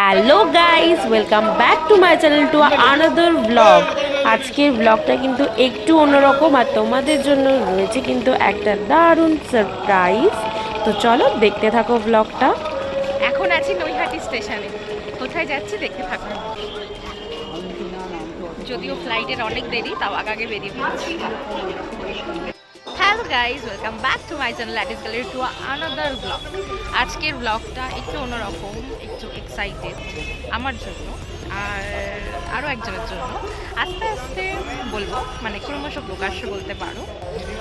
Hello guys welcome back to my channel to another blog আজকের ব্লগটা কিন্তু একটু অন্যরকম আর তোমাদের জন্য রয়েছে কিন্তু একটা দারুণ সারপ্রাইজ তো চলো দেখতে থাকো ব্লগটা এখন আছি নৈহাটি স্টেশনে। কোথায় যাচ্ছি দেখতে থাকো। যদিও ফ্লাইটের অনেক দেরি, তাও আগে বেরিয়ে guys welcome back to my channel at is gallery to another blog আজকের ব্লগটা একটু অন্যরকম, একটু এক্সাইটেড আমার জন্য আর আরও একজনের জন্য। আস্তে আস্তে বলব মানে ক্রমশ প্রকাশ্য বলতে পারো।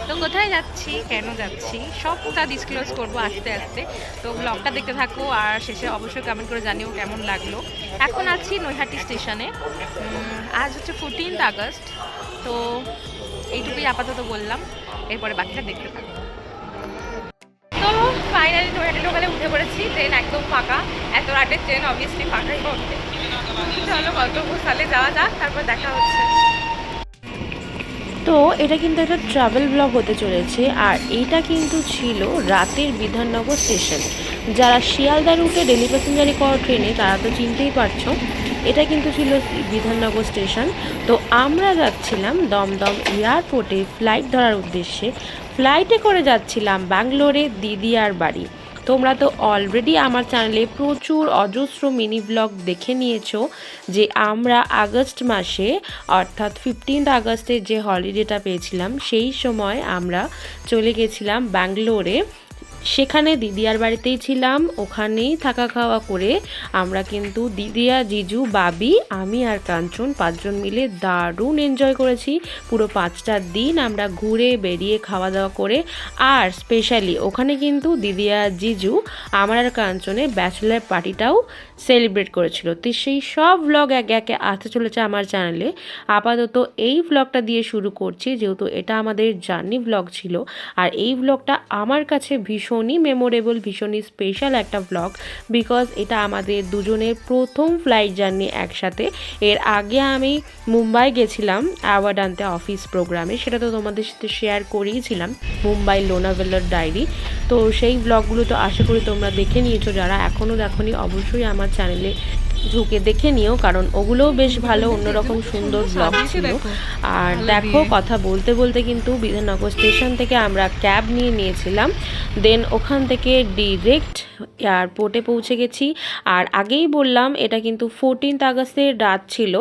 তো কোথায় যাচ্ছি, কেন যাচ্ছি, সবটা ডিসক্লোজ করব আস্তে আস্তে। তো ব্লগটা দেখতে থাকো আর শেষে অবশ্যই কমেন্ট করে জানিও কেমন লাগল। এখন আছি নৈহাটি স্টেশনে। আজ হচ্ছে ফোরটিন্থ আগস্ট তো এইটুকুই আপাতত বললাম। এরপরে বাকিটা দেখতে থাকো। তো ফাইনালি নৈহাটি লোকালে উঠে পড়েছি ট্রেন একদম ফাঁকা। এত রাতের ট্রেন অবভিয়াসলি ফাঁকাই হবে। চলো যাওয়া যাক, তারপর দেখা হচ্ছে। তো এটা কিন্তু একটা ট্রাভেল ব্লগ হতে চলেছে, আর এইটা কিন্তু ছিল রাতের বিধাননগর স্টেশন যারা শিয়ালদা রুটে ডেলি প্যাসেঞ্জারি করা ট্রেনে তারা তো চিনতেই পারছ। এটা কিন্তু ছিল বিধাননগর স্টেশন। তো আমরা যাচ্ছিলাম দমদম এয়ারপোর্টে ফ্লাইট ধরার উদ্দেশ্যে। ফ্লাইটে করে যাচ্ছিলাম ব্যাঙ্গালোরে দিদিয়ার বাড়ি। তোমরা তো অলরেডি আমার চ্যানেলে প্রচুর অজস্র মিনি ব্লগ দেখে নিয়েছো যে আমরা আগস্ট মাসে, অর্থাৎ ফিফটিন্থ আগস্টের যে হলিডেটা পেয়েছিলাম, সেই সময় আমরা চলে গেছিলাম ব্যাঙ্গালোরে। সেখানে দিদিয়ার বাড়িতেই ছিলাম। ওখানেই থাকা খাওয়া করে আমরা কিন্তু দিদিয়া জিজু, বাবি, আমি আর কাঞ্চন পাঁচজন মিলে দারুণ এনজয় করেছি। পুরো পাঁচটা দিন আমরা ঘুরে বেরিয়ে খাওয়া দাওয়া করে আর স্পেশালি ওখানে কিন্তু দিদিয়া জিজু, আমার আর কাঞ্চনের ব্যাচেলার পার্টিটাও সেলিব্রেট করেছিল। তো সেই সব ব্লগ একে একে আসতে চলেছে আমার চ্যানেলে আপাতত এই ব্লগটা দিয়ে শুরু করছি, যেহেতু এটা আমাদের জার্নি ব্লগ ছিল। আর এই ব্লগটা আমার কাছে ভীষণই মেমোরেবল ভীষণই স্পেশাল একটা ব্লগ বিকজ এটা আমাদের দুজনের প্রথম ফ্লাইট জার্নি একসাথে। এর আগে আমি মুম্বাই গেছিলাম অ্যাওয়ার্ড আনতে অফিস প্রোগ্রামে সেটা তো তোমাদের সাথে শেয়ার করিয়েছিলাম, মুম্বাই লোনাভেলার ডায়েরি তো সেই ব্লগগুলো তো আশা করি তোমরা দেখে নিয়েছো, যারা এখনও দেখোনি, অবশ্যই আমার চ্যানেলে ঢুকে দেখে নিও কারণ ওগুলোও বেশ ভালো অন্যরকম সুন্দর ব্লগ ছিল। আর দেখো কথা বলতে বলতে কিন্তু বিধাননগর স্টেশন থেকে আমরা ক্যাব নিয়ে নিয়েছিলাম। দেন ওখান থেকে ডিরেক্ট এয়ারপোর্টে পৌঁছে গেছি। আর আগেই বললাম এটা কিন্তু ফোরটিন্থ আগস্টের রাত ছিল।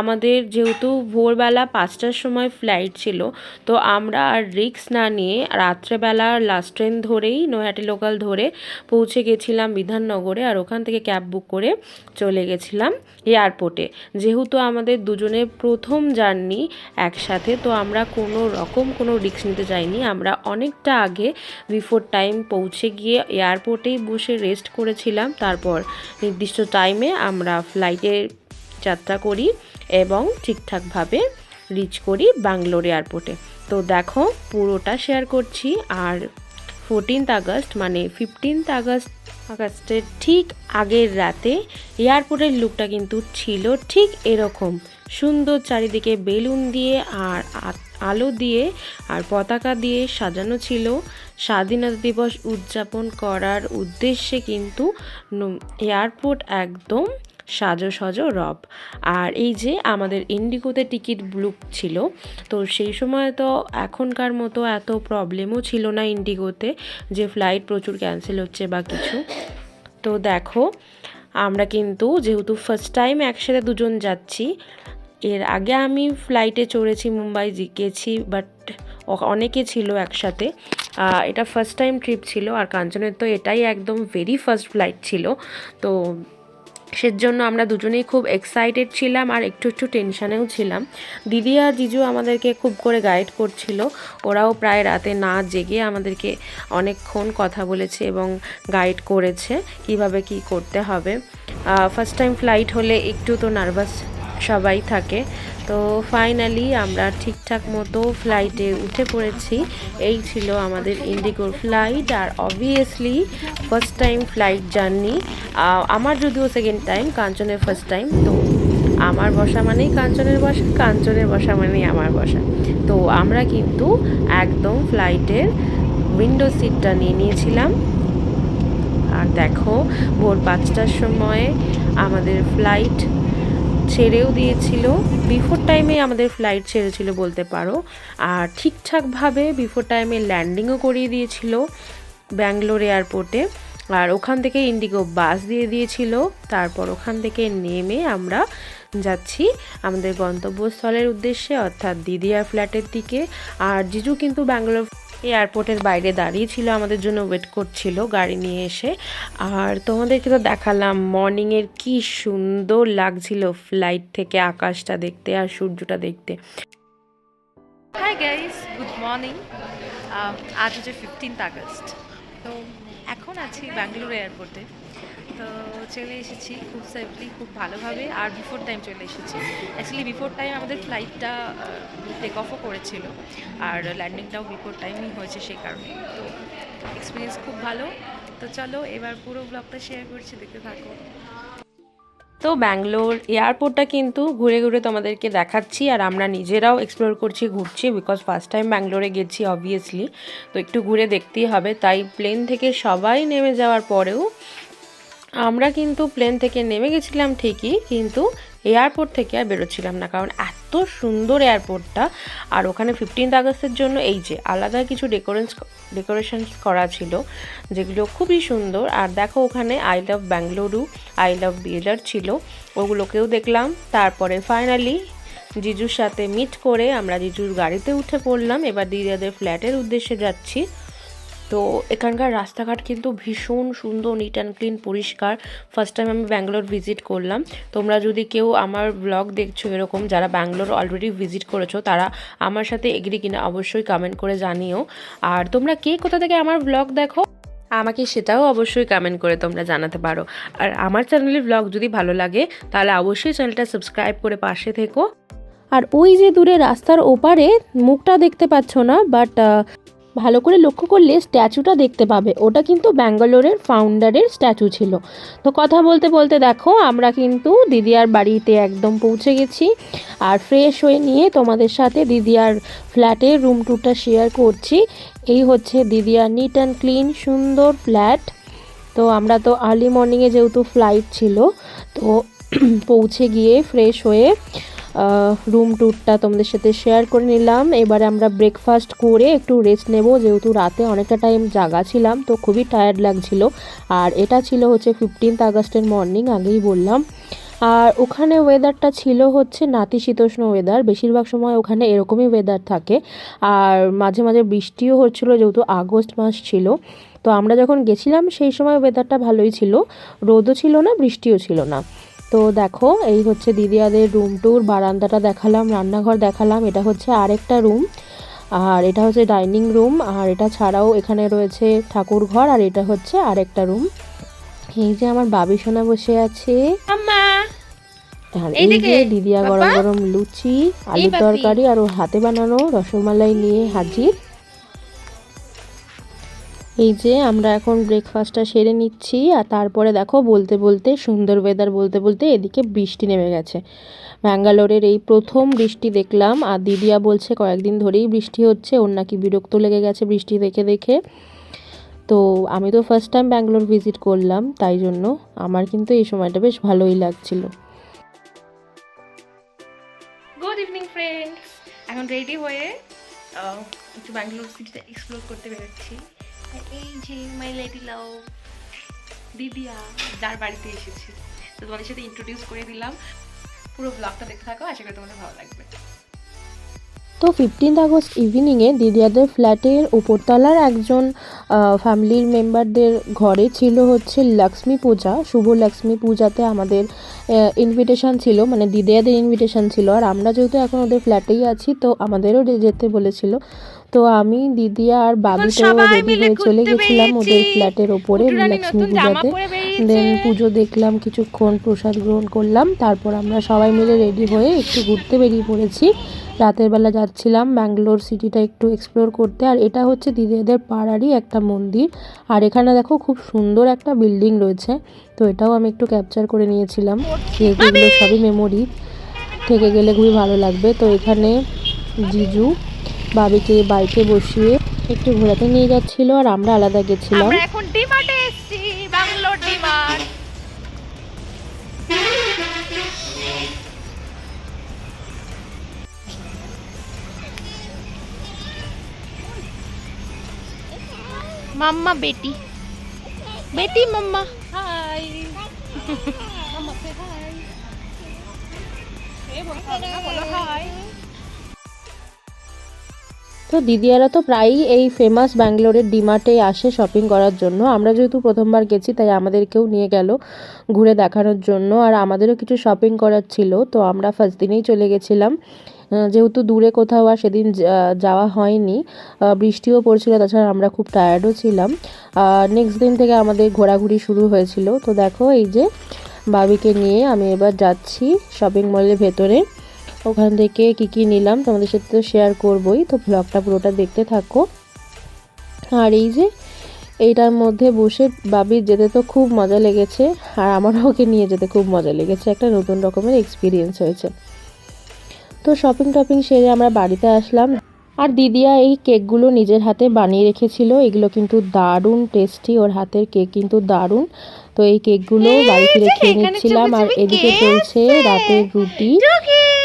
আমাদের যেহেতু ভোরবেলা পাঁচটার সময় ফ্লাইট ছিল তো আমরা আর রিক্স না নিয়ে রাত্রেবেলা লাস্ট ট্রেন ধরেই নৈহাটি লোকাল ধরে পৌঁছে গেছিলাম বিধাননগরে। আর ওখান থেকে ক্যাব বুক করে চলে গেছিলাম এয়ারপোর্টে। যেহেতু আমাদের দুজনের প্রথম জার্নি একসাথে, তো আমরা কোনো রকম কোনো রিস্ক নিতে যাইনি। আমরা অনেকটা আগে বিফোর টাইম পৌঁছে গিয়ে এয়ারপোর্টেই বসে রেস্ট করেছিলাম। তারপর নির্দিষ্ট টাইমে আমরা ফ্লাইটে যাত্রা করি এবং ঠিকঠাকভাবে রিচ করি ব্যাঙ্গালোর এয়ারপোর্টে। তো দেখো পুরোটা শেয়ার করছি। আর ফোরটিন্থ আগস্ট মানে ফিফটিন্থ আগস্ট, আগস্টের ঠিক আগের রাতে এয়ারপোর্টের লুকটা কিন্তু ছিল ঠিক এরকম। সুন্দর চারিদিকে বেলুন দিয়ে আর আলো দিয়ে আর পতাকা দিয়ে সাজানো ছিল। স্বাধীনতা দিবস উদযাপন করার উদ্দেশ্যে কিন্তু এয়ারপোর্ট একদম সাজো সাজো রব। আর এই যে আমাদের ইন্ডিগোতে টিকিট বুক ছিল, তো সেই সময় তো এখনকার মতো এত প্রবলেমও ছিল না ইন্ডিগোতে, যে ফ্লাইট প্রচুর ক্যান্সেল হচ্ছে বা কিছু। তো দেখো, আমরা কিন্তু যেহেতু ফার্স্ট টাইম একসাথে দুজন যাচ্ছি, এর আগে আমি ফ্লাইটে চড়েছি, মুম্বাই গেছি বাট অনেকে ছিল একসাথে। এটা ফার্স্ট টাইম ট্রিপ ছিল, আর কাঞ্চনের তো এটাই একদম ভেরি ফার্স্ট ফ্লাইট ছিল। তো সেজন্য আমরা দুজনেই খুব এক্সাইটেড ছিলাম আর একটু একটু টেনশানেও ছিলাম। দিদি আর জিজু আমাদেরকে খুব করে গাইড করছিল। ওরাও প্রায় রাতে না জেগে আমাদেরকে অনেকক্ষণ কথা বলেছে এবং গাইড করেছে কীভাবে কি করতে হবে। ফার্স্ট টাইম ফ্লাইট হলে একটু তো নার্ভাস সবাই থাকে। তো ফাইনালি আমরা ঠিকঠাক মতো ফ্লাইটে উঠে পড়েছি। এই ছিল আমাদের ইন্ডিগোর ফ্লাইট আর obviously first time flight journey আমার যদিও সেকেন্ড টাইম কাঞ্চনের ফার্স্ট টাইম তো আমার বসা মানেই কাঞ্চনের বসা কাঞ্চনের বসা মানেই আমার বসা। তো আমরা কিন্তু একদম ফ্লাইটের উইন্ডো সিটটা নিয়ে নিয়েছিলাম। আর দেখো, ভোর পাঁচটার সময় আমাদের ফ্লাইট ছেড়েও দিয়েছিল। বিফোর টাইমে আমাদের ফ্লাইট ছেড়েছিল বলতে পারো। আর ঠিকঠাকভাবে বিফোর টাইমে ল্যান্ডিংও করিয়ে দিয়েছিল ব্যাঙ্গালোর এয়ারপোর্টে আর ওখান থেকে ইন্ডিগো বাস দিয়ে দিয়েছিল। তারপর ওখান থেকে নেমে আমরা যাচ্ছি আমাদের গন্তব্যস্থলের উদ্দেশ্যে, অর্থাৎ দিদিয়ার ফ্ল্যাটের দিকে। আর জিজু কিন্তু ব্যাঙ্গালোর এয়ারপোর্টের বাইরে দাঁড়িয়ে ছিল, আমাদের জন্য ওয়েট করছিল গাড়ি নিয়ে এসে। আর তোমাদেরকে তো দেখালাম মর্নিংয়ের কি সুন্দর লাগছিল ফ্লাইট থেকে আকাশটা দেখতে আর সূর্যটা দেখতে। হাই গাইস গুড মর্নিং আজ হচ্ছে ফিফটিন্থ আগস্ট। তো এখন আছি ব্যাঙ্গালোর এয়ারপোর্টে তো চলে এসেছি খুব সেফলি খুব ভালোভাবে আর বিফোর টাইম চলে এসেছি। অ্যাকচুয়ালি বিফোর টাইম আমাদের ফ্লাইটটা টেক অফও করেছিল আর ল্যান্ডিংটাও বিফোর টাইমই হয়েছে সেই কারণে। তো এক্সপিরিয়েন্স খুব ভালো। তো চলো, এবার পুরো ব্লগটা শেয়ার করছি, দেখতে থাকো। তো ব্যাঙ্গালোর এয়ারপোর্টটা কিন্তু ঘুরে ঘুরে তোমাদেরকে দেখাচ্ছি আর আমরা নিজেরাও এক্সপ্লোর করছি, ঘুরছি বিকজ ফার্স্ট টাইম ব্যাঙ্গালোরে গেছি অবভিয়াসলি তো একটু ঘুরে দেখতেই হবে। তাই প্লেন থেকে সবাই নেমে যাওয়ার পরেও আমরা কিন্তু প্লেন থেকে নেমে গেছিলাম ঠিকই, কিন্তু এয়ারপোর্ট থেকে আর বেরোচ্ছিলাম না, কারণ এত সুন্দর এয়ারপোর্টটা আর ওখানে ফিফটিন্থ আগস্টের জন্য এই যে আলাদা কিছু ডেকোরেন্স ডেকোরেশনস করা ছিল, যেগুলো খুবই সুন্দর, আর দেখো ওখানে I love Bengaluru I love বিয়েলার ছিল, ওগুলোকেও দেখলাম, তারপরে ফাইনালি জিজুর সাথে মিট করে আমরা জিজুর গাড়িতে উঠে পড়লাম, এবার দিদিদের ফ্ল্যাটের উদ্দেশ্যে যাচ্ছি তো এখানকার রাস্তাঘাট কিন্তু ভীষণ সুন্দর নিট অ্যান্ড ক্লিন পরিষ্কার। ফার্স্ট টাইম আমি ব্যাঙ্গালোর ভিজিট করলাম। তোমরা যদি কেউ আমার ব্লগ দেখছ এরকম, যারা ব্যাঙ্গালোর অলরেডি ভিজিট করেছ, তারা আমার সাথে এগ্রি কিনা অবশ্যই কমেন্ট করে জানিও। আর তোমরা কে কোথা থেকে আমার ব্লগ দেখো, আমাকে সেটাও অবশ্যই কমেন্ট করে তোমরা জানাতে পারো। আর আমার চ্যানেলের ব্লগ যদি ভালো লাগে, তাহলে অবশ্যই চ্যানেলটা সাবস্ক্রাইব করে পাশে থেকো। আর ওই যে দূরে রাস্তার ওপারে, মুখটা দেখতে পাচ্ছ না বাট ভালো করে লক্ষ্য করলে স্ট্যাচুটা দেখতে পাবে। ওটা কিন্তু ব্যাঙ্গালোরের ফাউন্ডারের স্ট্যাচু ছিল। তো কথা বলতে বলতে দেখো, আমরা কিন্তু দিদিয়ার বাড়িতে একদম পৌঁছে গেছি। আর ফ্রেশ হয়ে নিয়ে তোমাদের সাথে দিদিয়ার ফ্ল্যাটের রুম টুরটা শেয়ার করছি। এই হচ্ছে দিদিয়ার নিট অ্যান্ড ক্লিন সুন্দর ফ্ল্যাট তো আমরা তো আর্লি মর্নিংয়ে যেহেতু ফ্লাইট ছিল, তো পৌঁছে গিয়ে ফ্রেশ হয়ে রুম ট্যুরটা তোমাদের সাথে শেয়ার করে নিলাম। এবারে আমরা ব্রেকফাস্ট করে একটু রেস্ট নেব। যেহেতু রাতে অনেকটা টাইম জাগা ছিলাম, তো খুবই টায়ার্ড লাগছিল। আর এটা ছিল হচ্ছে ফিফটিন্থ আগস্টের মর্নিং আগেই বললাম। আর ওখানে ওয়েদারটা ছিল হচ্ছে নাতিশীতোষ্ণ ওয়েদার বেশিরভাগ সময় ওখানে এরকমই ওয়েদার থাকে। আর মাঝে মাঝে বৃষ্টিও হচ্ছিল, যেহেতু আগস্ট মাস ছিল। তো আমরা যখন গেছিলাম, সেই সময় ওয়েদারটা ভালোই ছিল। রোদও ছিল না, বৃষ্টিও ছিল না। তো দেখো এই হচ্ছে দিদিয়াদের রুম টুর বারান্দাটা দেখালাম রান্নাঘর দেখালাম এটা হচ্ছে আরেকটা রুম আর এটা হচ্ছে ডাইনিং রুম আর এটা ছাড়াও এখানে রয়েছে ঠাকুর ঘর আর এটা হচ্ছে আরেকটা রুম এই যে আমার বাবি সোনা বসে আছে। আর এই যে দিদিয়া গরম গরম লুচি আলুর তরকারি আর ওর হাতে বানানো রসমালাই নিয়ে হাজির। এই যে আমরা এখন ব্রেকফাস্টটা সেরে নিচ্ছি আর তারপরে দেখো বলতে বলতে সুন্দর ওয়েদার বলতে বলতে এদিকে বৃষ্টি নেমে গেছে। ব্যাঙ্গালোরের এই প্রথম বৃষ্টি দেখলাম আর দিদিয়া বলছে কয়েকদিন ধরেই বৃষ্টি হচ্ছে, ওর নাকি বিরক্ত লেগে গেছে বৃষ্টি দেখে দেখে। তো আমি তো ফার্স্ট টাইম ব্যাঙ্গালোর ভিজিট করলাম, তাই জন্য আমার কিন্তু এই সময়টা বেশ ভালোই লাগছিল। গুড ইভিনিং ফ্রেন্ডস এখন রেডি হয়ে একটু ব্যাঙ্গালোর সিটিটা এক্সপ্লোর করতে বেরোচ্ছি। এই যে মাই লেডি দিদিয়া যার বাড়িতে এসেছি। তো তোমাদের সাথে ইন্ট্রোডিউস করে দিলাম। পুরো ব্লগটা দেখতে থাকো, আশা করি তোমাদের ভালো লাগবে। তো ফিফটিন্থ আগস্ট ইভিনিংয়ে দিদিয়াদের ফ্ল্যাটের উপরতলার একজন ফ্যামিলির মেম্বারদের ঘরে ছিল হচ্ছে লক্ষ্মী পূজা। শুভ লক্ষ্মী পূজাতে আমাদের ইনভিটেশন ছিল মানে দিদিয়াদের ইনভিটেশন ছিল। আর আমরা যেহেতু এখন ওদের ফ্ল্যাটেই আছি, তো আমাদেরও যেতে বলেছিল। তো আমি দিদি আর বাবি তো রেডি হয়ে চলে গেছিলাম ওদের ফ্ল্যাটের ওপরে লক্ষ্মী পূজাতে। দেন পুজো দেখলাম কিছুক্ষণ প্রসাদ গ্রহণ করলাম তারপর আমরা সবাই মিলে রেডি হয়ে একটু ঘুরতে বেরিয়ে পড়েছি। রাতের বেলা যাচ্ছিলাম ব্যাঙ্গালোর সিটিটা একটু এক্সপ্লোর করতে আর এটা হচ্ছে দিদিদের পাড়ারই একটা মন্দির। আর এখানে দেখো খুব সুন্দর একটা বিল্ডিং রয়েছে তো এটাও আমি একটু ক্যাপচার করে নিয়েছিলাম। এগুলো সবই মেমোরি থেকে গেলে খুবই ভালো লাগবে। তো এখানে জিজু বাবিকে বাইকে বসিয়ে একটু ঘোরাতে নিয়ে যাচ্ছিল আর আমরা আলাদা গেছিলাম। এখন ডিমার্টে এসেছি বাংলোর ডিমার্ট মাম্মা বেটি। বেটি মাম্মা। হাই। মাম্মা হাই এ বলো হাই তো দিদিয়ারা তো প্রায়ই এই ফেমাস ব্যাঙ্গালোরের ডিমার্টে আসে শপিং করার জন্য। আমরা যেহেতু প্রথমবার গেছি, তাই আমাদেরকেও নিয়ে গেল ঘুরে দেখানোর জন্য। আর আমাদেরও কিছু শপিং করার ছিল, তো আমরা ফার্স্ট দিনেই চলে গেছিলাম। যেহেতু দূরে কোথাও আর সেদিন যাওয়া হয়নি বৃষ্টিও পড়ছিল, তাছাড়া আমরা খুব টায়ার্ডও ছিলাম। নেক্সট দিন থেকে আমাদের ঘোরাঘুরি শুরু হয়েছিল। তো দেখো এই যে, বাবিকে নিয়ে আমি এবার যাচ্ছি শপিং মলের ভেতরে। ওখান থেকে কি কি নিলাম তোমাদের সাথে তো শেয়ার করবই তো ব্লগটা পুরোটা দেখতে থাকো। আর এই যে এইটার মধ্যে বসে বাবির যেতে তো খুব মজা লেগেছে আর আমারও ওকে নিয়ে যেতে খুব মজা লেগেছে একটা নতুন রকমের এক্সপিরিয়েন্স হয়েছে। তো শপিং টপিং সেরে আমরা বাড়িতে আসলাম। আর দিদিয়া এই কেকগুলো নিজের হাতে বানিয়ে রেখেছিল এগুলো কিন্তু দারুণ টেস্টি ওর হাতের কেক কিন্তু দারুণ। তো এই কেকগুলো বাড়ি ফিরে খেয়ে নিচ্ছিলাম আর এদিকে চলছে রাতের রুটি।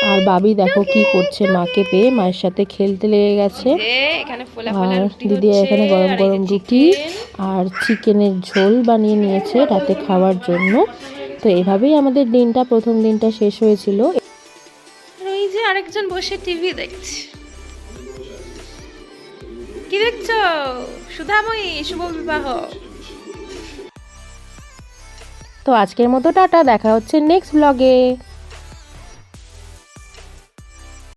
আর বাবি দেখো কি করছে মাকে পেয়ে। মায়ের সাথে খেলতে লেগে গেছে। আর দিদি এখানে গরম গরম রুটি আর চিকেনের ঝোল বানিয়ে নিয়েছে রাতে খাওয়ার জন্য। তো এভাবেই আমাদের দিনটা প্রথম দিনটা শেষ হয়েছিল। ওই যে আরেকজন বসে টিভি দেখছে। কি দেখছ? সুধাময়ী শুভ বিবাহ। তো আজকের মতো টাটা দেখা হচ্ছে নেক্সট ব্লগে